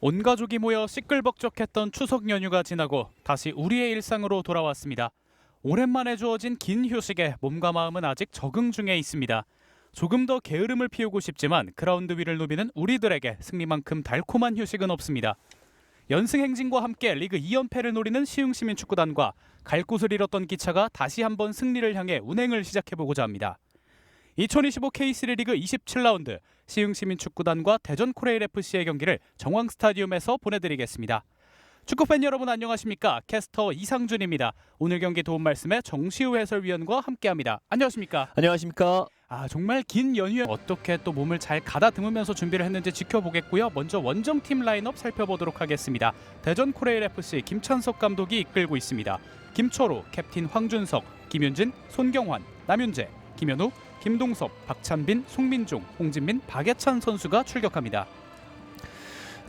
온 가족이 모여 시끌벅적했던 추석 연휴가 지나고 다시 우리의 일상으로 돌아왔습니다. 오랜만에 주어진 긴 휴식에 몸과 마음은 아직 적응 중에 있습니다. 조금 더 게으름을 피우고 싶지만 그라운드 위를 누비는 우리들에게 승리만큼 달콤한 휴식은 없습니다. 연승 행진과 함께 리그 2연패를 노리는 시흥시민축구단과 갈 곳을 잃었던 기차가 다시 한번 승리를 향해 운행을 시작해보고자 합니다. 2025 K3 리그 27라운드 시흥시민축구단과 대전 코레일 FC의 경기를 정황 스타디움에서 보내드리겠습니다. 축구팬 여러분 안녕하십니까? 캐스터 이상준입니다. 오늘 경기 도움 말씀에 정시우 해설위원과 함께합니다. 안녕하십니까? 안녕하십니까. 아 정말 긴 연휴에 어떻게 또 몸을 잘 가다듬으면서 준비를 했는지 지켜보겠고요. 먼저 원정팀 라인업 살펴보도록 하겠습니다. 대전 코레일 FC 김찬석 감독이 이끌고 있습니다. 김철호, 캡틴 황준석, 김윤진, 손경환, 남윤재, 김현우, 김동섭, 박찬빈, 송민종, 홍진민, 박예찬 선수가 출격합니다.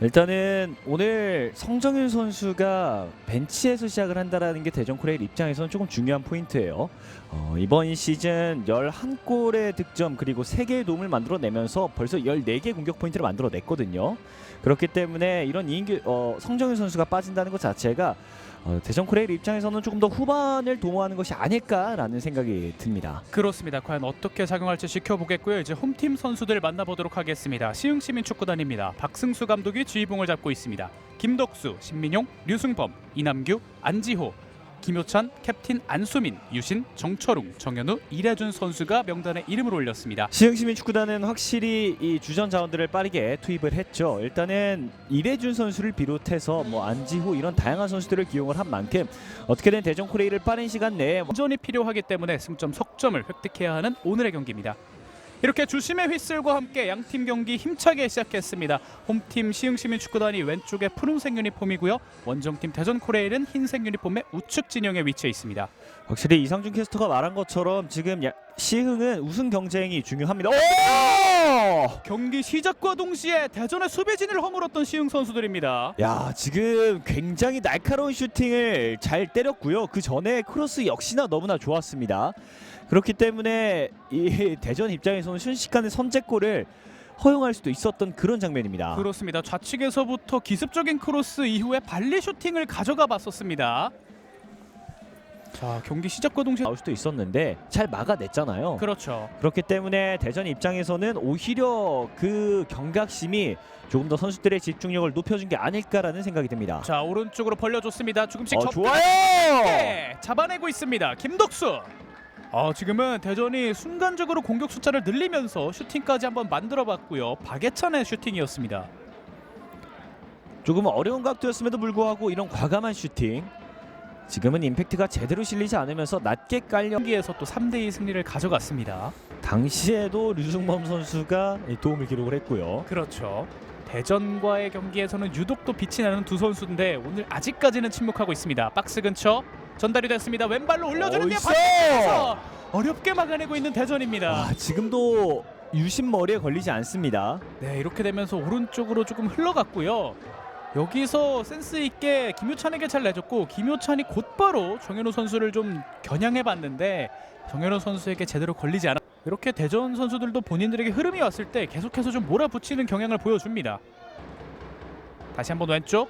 일단은 오늘 성정일 선수가 벤치에서 시작을 한다라는 게 대전 코레일 입장에서는 조금 중요한 포인트예요. 어, 이번 시즌 11골의 득점 그리고 3개의 도움을 만들어내면서 벌써 14개 공격 포인트를 만들어냈거든요. 그렇기 때문에 이런 이인규, 어, 성정일 선수가 빠진다는 것 자체가 어, 대전 코레일 입장에서는 조금 더 후반을 도모하는 것이 아닐까라는 생각이 듭니다. 그렇습니다. 과연 어떻게 작용할지 지켜보겠고요. 이제 홈팀 선수들 만나보도록 하겠습니다. 시흥시민축구단입니다. 박승수 감독이 주의봉을 잡고 있습니다. 김덕수, 신민용, 류승범, 이남규, 안지호, 김효찬, 캡틴 안수민, 유신, 정철웅, 정현우, 이래준 선수가 명단에 이름을 올렸습니다. 시흥시민 축구단은 확실히 이 주전 자원들을 빠르게 투입을 했죠. 일단은 이래준 선수를 비롯해서 뭐 안지호 이런 다양한 선수들을 기용을 한 만큼 어떻게든 대전 코레일을 빠른 시간 내에 완전히 필요하기 때문에 승점 석점을 획득해야 하는 오늘의 경기입니다. 이렇게 주심의 휘슬과 함께 양팀 경기 힘차게 시작했습니다. 홈팀 시흥시민 축구단이 왼쪽에 푸른색 유니폼이고요. 원정팀 대전 코레일은 흰색 유니폼의 우측 진영에 위치해 있습니다. 확실히 이상준 캐스터가 말한 것처럼 지금 야- 시흥은 우승 경쟁이 중요합니다. 오! 경기 시작과 동시에 대전의 수비진을 허물었던 시흥 선수들입니다. 야 지금 굉장히 날카로운 슈팅을 잘 때렸고요. 그 전에 크로스 역시나 너무나 좋았습니다. 그렇기 때문에 이 대전 입장에서는 순식간에 선제골을 허용할 수도 있었던 그런 장면입니다. 그렇습니다. 좌측에서부터 기습적인 크로스 이후에 발리 슈팅을 가져가 봤었습니다. 자, 경기 시작과 동시에 나올 수도 있었는데 잘 막아냈잖아요. 그렇죠. 그렇기 때문에 대전 입장에서는 오히려 그 경각심이 조금 더 선수들의 집중력을 높여준 게 아닐까라는 생각이 듭니다. 자, 오른쪽으로 벌려줬습니다. 조금씩 어, 접근 좋아요. 네, 잡아내고 있습니다. 김덕수. 아, 지금은 대전이 순간적으로 공격 숫자를 늘리면서 슈팅까지 한번 만들어봤고요. 박예찬의 슈팅이었습니다. 조금 어려운 각도였음에도 불구하고 이런 과감한 슈팅 지금은 임팩트가 제대로 실리지 않으면서 낮게 깔려 경기에서 또 3대2 승리를 가져갔습니다. 당시에도 류승범 선수가 이 도움을 기록을 했고요. 그렇죠. 대전과의 경기에서는 유독 또 빛이 나는 두 선수인데 오늘 아직까지는 침묵하고 있습니다. 박스 근처 전달이 됐습니다. 왼발로 올려주는데 어이씨! 반대에서 어렵게 막아내고 있는 대전입니다. 아, 지금도 유심 머리에 걸리지 않습니다. 네 이렇게 되면서 오른쪽으로 조금 흘러갔고요. 여기서 센스 있게 김효찬에게 잘 내줬고 김효찬이 곧바로 정현우 선수를 좀 겨냥해 봤는데 정현우 선수에게 제대로 걸리지 않아. 이렇게 대전 선수들도 본인들에게 흐름이 왔을 때 계속해서 좀 몰아붙이는 경향을 보여줍니다. 다시 한번 왼쪽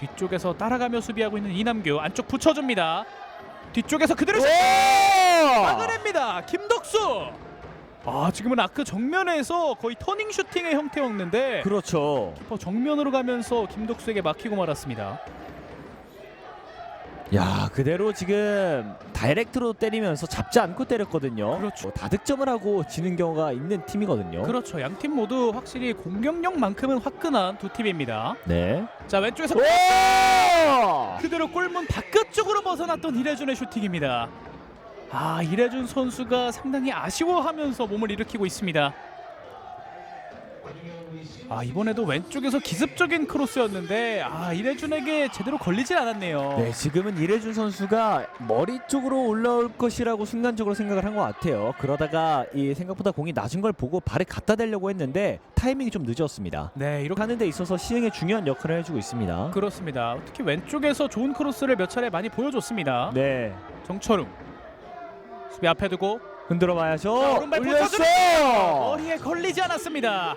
뒤쪽에서 따라가며 수비하고 있는 이남규 안쪽 붙여줍니다. 뒤쪽에서 그대로 슛! 막아냅니다. 김덕수. 아 지금은 아크 정면에서 거의 터닝 슈팅의 형태였는데 그렇죠. 키퍼 정면으로 가면서 김덕수에게 막히고 말았습니다. 야 그대로 지금 다이렉트로 때리면서 잡지 않고 때렸거든요. 그렇죠. 뭐 다득점을 하고 지는 경우가 있는 팀이거든요. 그렇죠. 양 팀 모두 확실히 공격력만큼은 화끈한 두 팀입니다. 네. 자 왼쪽에서 오! 그대로 골문 바깥쪽으로 벗어났던 이래준의 슈팅입니다. 아 이래준 선수가 상당히 아쉬워하면서 몸을 일으키고 있습니다. 아 이번에도 왼쪽에서 기습적인 크로스였는데 아 이래준에게 제대로 걸리질 않았네요. 네, 지금은 이래준 선수가 머리 쪽으로 올라올 것이라고 순간적으로 생각을 한 것 같아요. 그러다가 이 생각보다 공이 낮은 걸 보고 발을 갖다 대려고 했는데 타이밍이 좀 늦었습니다. 네 이렇게 하는 데 있어서 시흥에 중요한 역할을 해주고 있습니다. 그렇습니다. 특히 왼쪽에서 좋은 크로스를 몇 차례 많이 보여줬습니다. 네, 정철웅 수비 앞에 두고 흔들어 자, 봐야죠. 오른발 올렸어. 머리에 걸리지 않았습니다.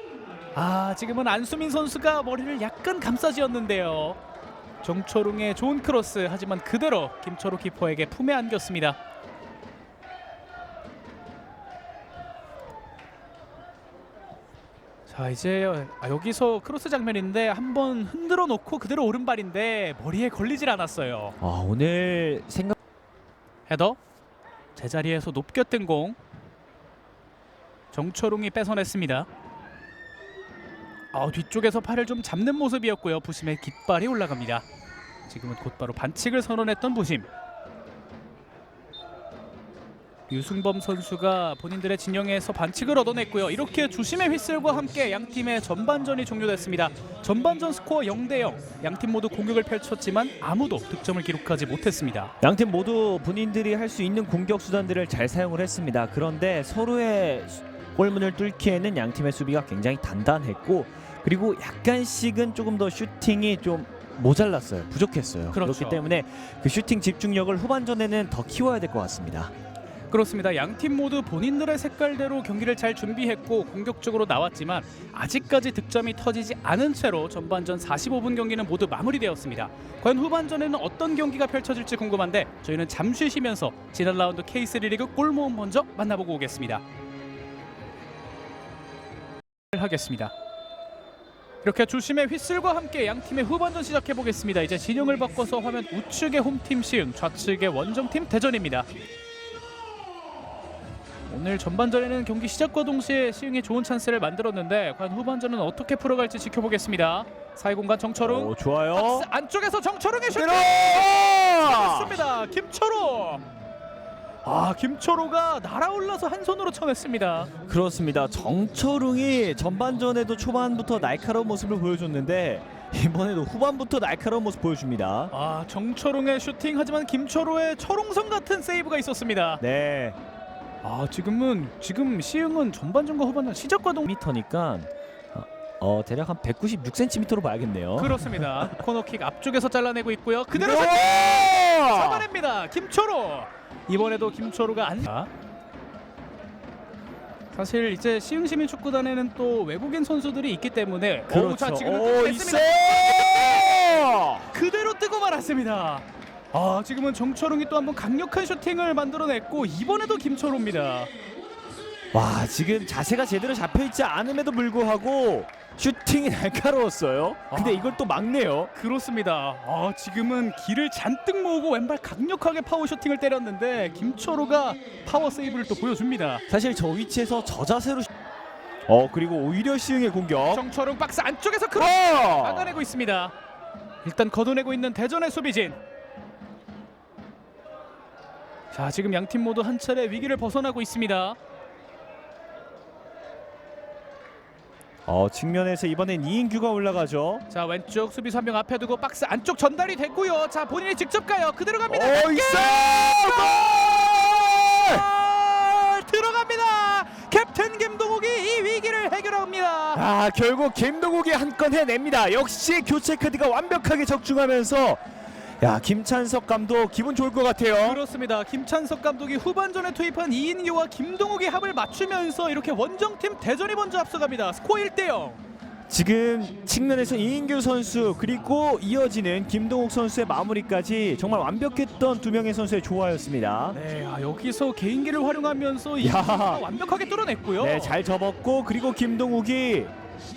아 지금은 안수민 선수가 머리를 약간 감싸지었는데요. 정초롱의 좋은 크로스 하지만 그대로 김철호 키퍼에게 품에 안겼습니다. 자 이제 아, 여기서 크로스 장면인데 한번 흔들어 놓고 그대로 오른발인데 머리에 걸리질 않았어요. 아, 오늘 생각 헤더 제자리에서 높게 뜬 공 정초롱이 뺏어냈습니다. 아, 뒤쪽에서 팔을 좀 잡는 모습이었고요. 부심의 깃발이 올라갑니다. 지금은 곧바로 반칙을 선언했던 부심. 유승범 선수가 본인들의 진영에서 반칙을 얻어냈고요. 이렇게 주심의 휘슬과 함께 양 팀의 전반전이 종료됐습니다. 전반전 스코어 0대 0. 양 팀 모두 공격을 펼쳤지만 아무도 득점을 기록하지 못했습니다. 양 팀 모두 본인들이 할 수 있는 공격 수단들을 잘 사용을 했습니다. 그런데 서로의 수- 골문을 뚫기에는 양 팀의 수비가 굉장히 단단했고 그리고 약간씩은 조금 더 슈팅이 좀 모자랐어요. 부족했어요. 그렇죠. 그렇기 때문에 그 슈팅 집중력을 후반전에는 더 키워야 될 것 같습니다. 그렇습니다. 양 팀 모두 본인들의 색깔대로 경기를 잘 준비했고 공격적으로 나왔지만 아직까지 득점이 터지지 않은 채로 전반전 45분 경기는 모두 마무리되었습니다. 과연 후반전에는 어떤 경기가 펼쳐질지 궁금한데 저희는 잠시 쉬면서 지난 라운드 K3 리그 골 모음 먼저 만나보고 오겠습니다. 하겠습니다. 이렇게 주심의 휘슬과 함께 양 팀의 후반전 시작해 보겠습니다. 이제 진영을 바꿔서 화면 우측의 홈팀 시흥, 좌측의 원정팀 대전입니다. 오늘 전반전에는 경기 시작과 동시에 시흥이 좋은 찬스를 만들었는데 과연 후반전은 어떻게 풀어갈지 지켜보겠습니다. 사이 공간 정철웅 오, 좋아요. 박스 안쪽에서 정철웅의 슛 때려! 맞습니다. 김철호. 아 김철호가 날아올라서 한 손으로 쳐냈습니다. 그렇습니다. 정철웅이 전반전에도 초반부터 날카로운 모습을 보여줬는데 이번에도 후반부터 날카로운 모습 보여줍니다. 아 정철웅의 슈팅 하지만 김철호의 철옹성 같은 세이브가 있었습니다. 네, 아 지금은 지금 시흥은 전반전과 후반전 시작과 동 미터니까 어, 어, 대략 한 196cm로 봐야겠네요. 그렇습니다. 코너킥 앞쪽에서 잘라내고 있고요. 그대로 오! 잡아냅니다. 김초로 이번에도 김초로가 안. 자, 사실 이제 시흥시민 축구단에는 또 외국인 선수들이 있기 때문에 그렇죠. 어우, 자 지금 오. 있어! 그대로 뜨고 말았습니다. 아 지금은 정철웅이 또 한번 강력한 슈팅을 만들어냈고 이번에도 김철호입니다. 와, 지금 자세가 제대로 잡혀 있지 않음에도 불구하고 슈팅이 날카로웠어요. 근데 아. 이걸 또 막네요. 그렇습니다. 아 지금은 길을 잔뜩 모으고 왼발 강력하게 파워 슈팅을 때렸는데 김철호가 파워 세이브를 또 보여줍니다. 사실 저 위치에서 저 자세로 슈- 어, 그리고 오히려 시흥의 공격. 정철웅 박스 안쪽에서 크로스 어! 막아내고 있습니다. 일단 걷어내고 있는 대전의 수비진. 자 지금 양 팀 모두 한 차례 위기를 벗어나고 있습니다. 어, 측면에서 이번엔 이인규가 올라가죠. 자 왼쪽 수비수 한명 앞에 두고 박스 안쪽 전달이 됐고요. 자 본인이 직접 가요. 그대로 갑니다. 오, 있어! 골! 들어갑니다. 캡틴 김동욱이 이 위기를 해결합니다. 아, 결국 김동욱이 한 건 해냅니다. 역시 교체 카드가 완벽하게 적중하면서 야, 김찬석 감독 기분 좋을 것 같아요. 그렇습니다. 김찬석 감독이 후반전에 투입한 이인규와 김동욱이 합을 맞추면서 이렇게 원정팀 대전이 먼저 앞서갑니다. 스코어 1대 0. 지금 측면에서 이인규 선수 그리고 이어지는 김동욱 선수의 마무리까지 정말 완벽했던 두 명의 선수의 조화였습니다. 네, 아, 여기서 개인기를 활용하면서 야. 완벽하게 뚫어냈고요. 네, 잘 접었고 그리고 김동욱이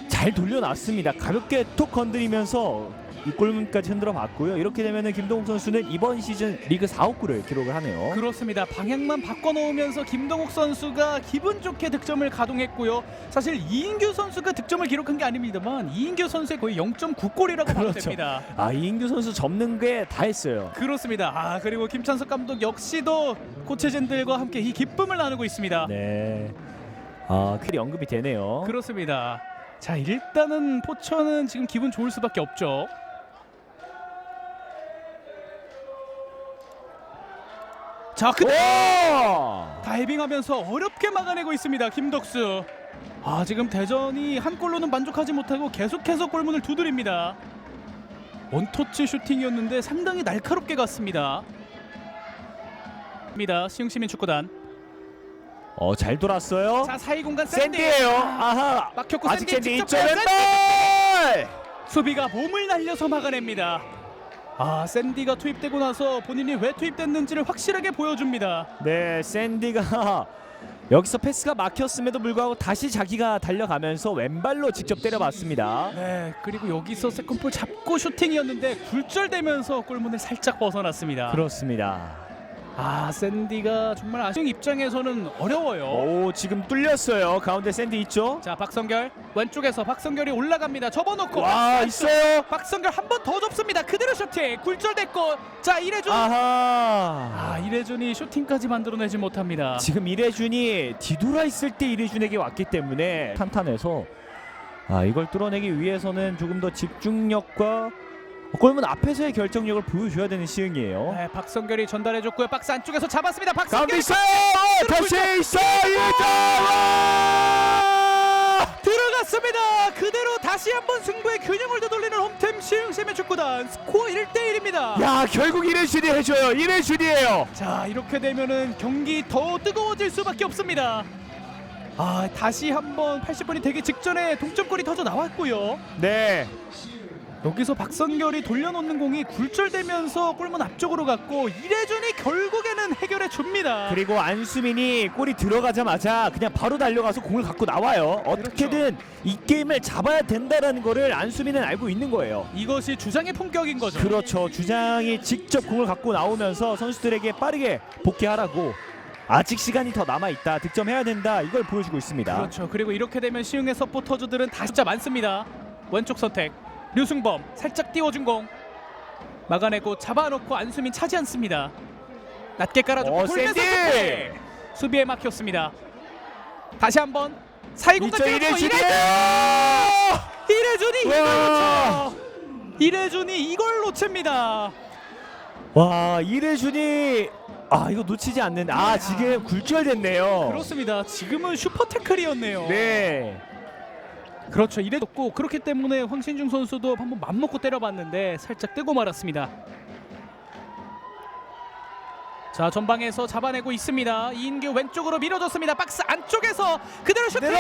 잘 돌려놨습니다. 가볍게 톡 건드리면서 이 골문까지 흔들어 봤고요. 이렇게 되면은 김동욱 선수는 이번 시즌 리그 4호 골을 기록을 하네요. 그렇습니다. 방향만 바꿔놓으면서 김동욱 선수가 기분 좋게 득점을 가동했고요. 사실 이인규 선수가 득점을 기록한 게 아닙니다만 이인규 선수의 거의 0.9골이라고 봐도 그렇죠. 됩니다. 아 이인규 선수 접는 게 다 했어요. 그렇습니다. 아 그리고 김찬석 감독 역시도 코치진들과 함께 이 기쁨을 나누고 있습니다. 네. 아 크리 언급이 되네요. 그렇습니다. 자 일단은 포천은 지금 기분 좋을 수밖에 없죠. 자 그. 오! 다이빙하면서 어렵게 막아내고 있습니다. 김덕수. 아 지금 대전이 한 골로는 만족하지 못하고 계속해서 골문을 두드립니다. 원터치 슈팅이었는데 상당히 날카롭게 갔습니다. 입니다. 시흥시민 축구단. 어, 잘 돌았어요. 자 사이 공간 샌디 샌디예요. 아하. 막혔고 아직 샌디 샌디 직접 있죠. 샌디! 왼발. 수비가 몸을 날려서 막아냅니다. 아 샌디가 투입되고 나서 본인이 왜 투입됐는지를 확실하게 보여줍니다. 네, 샌디가 여기서 패스가 막혔음에도 불구하고 다시 자기가 달려가면서 왼발로 직접 때려봤습니다. 네 그리고 여기서 세컨볼 잡고 슈팅이었는데 굴절되면서 골문을 살짝 벗어났습니다. 그렇습니다. 아 샌디가 정말 아쉬운 입장에서는 어려워요. 오, 지금 뚫렸어요. 가운데 샌디 있죠? 자 박성결 왼쪽에서 박성결이 올라갑니다. 접어놓고 와, 있어요. 박성결 한 번 더 접습니다. 그대로 슈팅 굴절됐고 자 이래준 아하. 아 이래준이 슈팅까지 만들어내지 못합니다. 지금 이래준이 뒤돌아 있을 때 이래준에게 왔기 때문에 탄탄해서 아 이걸 뚫어내기 위해서는 조금 더 집중력과 골문 앞에서의 결정력을 보여줘야 되는 시흥이에요. 네, 박성결이 전달해줬고요. 박스 안쪽에서 잡았습니다. 박성결 가운데 있어요. 다시 있어 이래준. 들어갔습니다. 그대로 다시 한번 승부의 균형을 되돌리는 홈팀 시흥시민 축구단 스코어 1대 1입니다. 야 결국 이래준이 해줘요. 이래준이에요. 자 이렇게 되면은 경기 더 뜨거워질 수밖에 없습니다. 아 다시 한번 80분이 되기 직전에 동점골이 터져 나왔고요. 네. 여기서 박성결이 돌려놓는 공이 굴절되면서 골문 앞쪽으로 갔고 이래준이 결국에는 해결해 줍니다. 그리고 안수민이 골이 들어가자마자 그냥 바로 달려가서 공을 갖고 나와요. 어떻게든 이 게임을 잡아야 된다라는 거를 안수민은 알고 있는 거예요. 이것이 주장의 품격인 거죠. 그렇죠. 주장이 직접 공을 갖고 나오면서 선수들에게 빠르게 복귀하라고 아직 시간이 더 남아 있다. 득점해야 된다. 이걸 보여주고 있습니다. 그렇죠. 그리고 이렇게 되면 시흥의 서포터즈들은 다 진짜 많습니다. 왼쪽 선택 류승범 살짝 띄워준 공 막아내고 잡아놓고 안수민 차지 않습니다. 낮게 깔아주고 어, 돌면서 샌디! 슈팅! 수비에 막혔습니다. 다시 한번 때려주고 이래준이 이래준이 이걸 와! 놓쳐요. 이래준이 이걸 놓칩니다. 와 이래준이 아 이거 놓치지 않는데 아 지금 굴절됐네요. 그렇습니다. 지금은 슈퍼 태클이었네요. 네. 그렇죠. 이래졌고 그렇기 때문에 황신중 선수도 한번 맘먹고 때려봤는데 살짝 뜨고 말았습니다. 자 전방에서 잡아내고 있습니다. 이인규 왼쪽으로 밀어줬습니다. 박스 안쪽에서 그대로 슈팅 내려.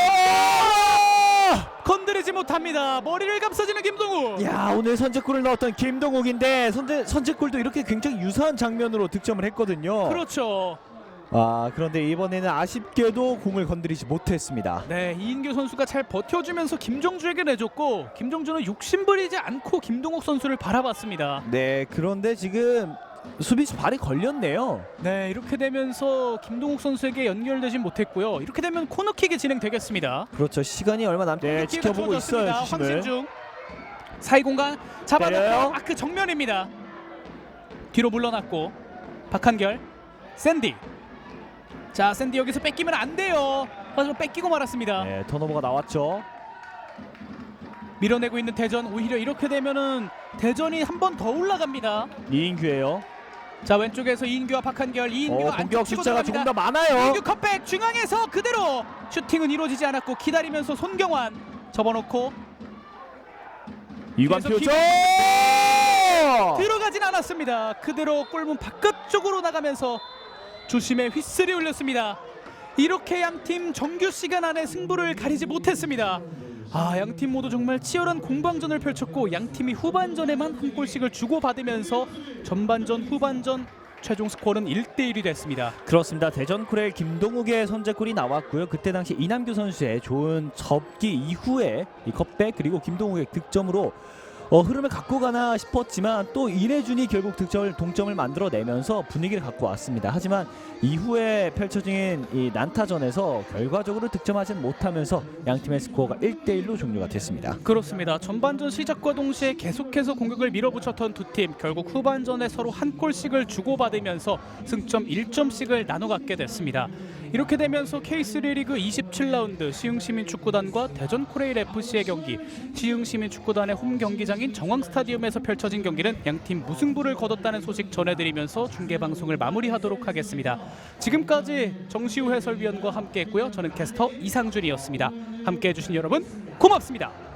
건드리지 못합니다. 머리를 감싸지는 김동우. 야 오늘 선제골을 넣었던 김동욱인데 선제 선제골도 이렇게 굉장히 유사한 장면으로 득점을 했거든요. 그렇죠. 아 그런데 이번에는 아쉽게도 공을 건드리지 못했습니다. 네 이인규 선수가 잘 버텨주면서 김정주에게 내줬고 김정주는 욕심부리지 않고 김동욱 선수를 바라봤습니다. 네 그런데 지금 수비수 발이 걸렸네요. 네 이렇게 되면서 김동욱 선수에게 연결되진 못했고요. 이렇게 되면 코너킥이 진행되겠습니다. 그렇죠 시간이 얼마 남지 네, 지켜보고 있어요. 황신중 사이 공간 잡아놓고. 아크 정면입니다. 뒤로 물러났고 박한결 샌디 자 샌디 여기서 뺏기면 안 돼요. 하지만 뺏기고 말았습니다. 네 턴오버가 나왔죠. 밀어내고 있는 대전 오히려 이렇게 되면은 대전이 한 번 더 올라갑니다. 이인규예요. 자 왼쪽에서 이인규와 박한결 이인규가 어, 공격 안쪽 치고 숫자가 조금 들어갑니다. 더 많아요. 이인규 컵백 중앙에서 그대로 슈팅은 이루어지지 않았고 기다리면서 손경환 접어놓고 이관표 죠 들어가진 않았습니다. 그대로 골문 바깥쪽으로 나가면서 주심의 휘슬이 울렸습니다. 이렇게 양 팀 정규 시간 안에 승부를 가리지 못했습니다. 아, 양 팀 모두 정말 치열한 공방전을 펼쳤고 양 팀이 후반전에만 한 골씩을 주고받으면서 전반전 후반전 최종 스코어는 1대 1이 됐습니다. 그렇습니다. 대전 코레일 김동욱의 선제골이 나왔고요. 그때 당시 이남규 선수의 좋은 접기 이후에 이 컵백 그리고 김동욱의 득점으로 어, 흐름을 갖고 가나 싶었지만 또 이래준이 결국 득점을 동점을 만들어내면서 분위기를 갖고 왔습니다. 하지만 이후에 펼쳐진 이 난타전에서 결과적으로 득점하지 못하면서 양 팀의 스코어가 1대 1로 종료가 됐습니다. 그렇습니다. 전반전 시작과 동시에 계속해서 공격을 밀어붙였던 두 팀 결국 후반전에 서로 한 골씩을 주고받으면서 승점 1점씩을 나눠 갖게 됐습니다. 이렇게 되면서 K3 리그 27라운드 시흥시민축구단과 대전 코레일 FC의 경기 시흥시민축구단의 홈 경기장 인 정황 스타디움에서 펼쳐진 경기는 양팀 무승부를 거뒀다는 소식 전해드리면서 중계 방송을 마무리하도록 하겠습니다. 지금까지 정시우 해설위원과 함께했고요. 저는 캐스터 이상준이었습니다. 함께해주신 여러분 고맙습니다.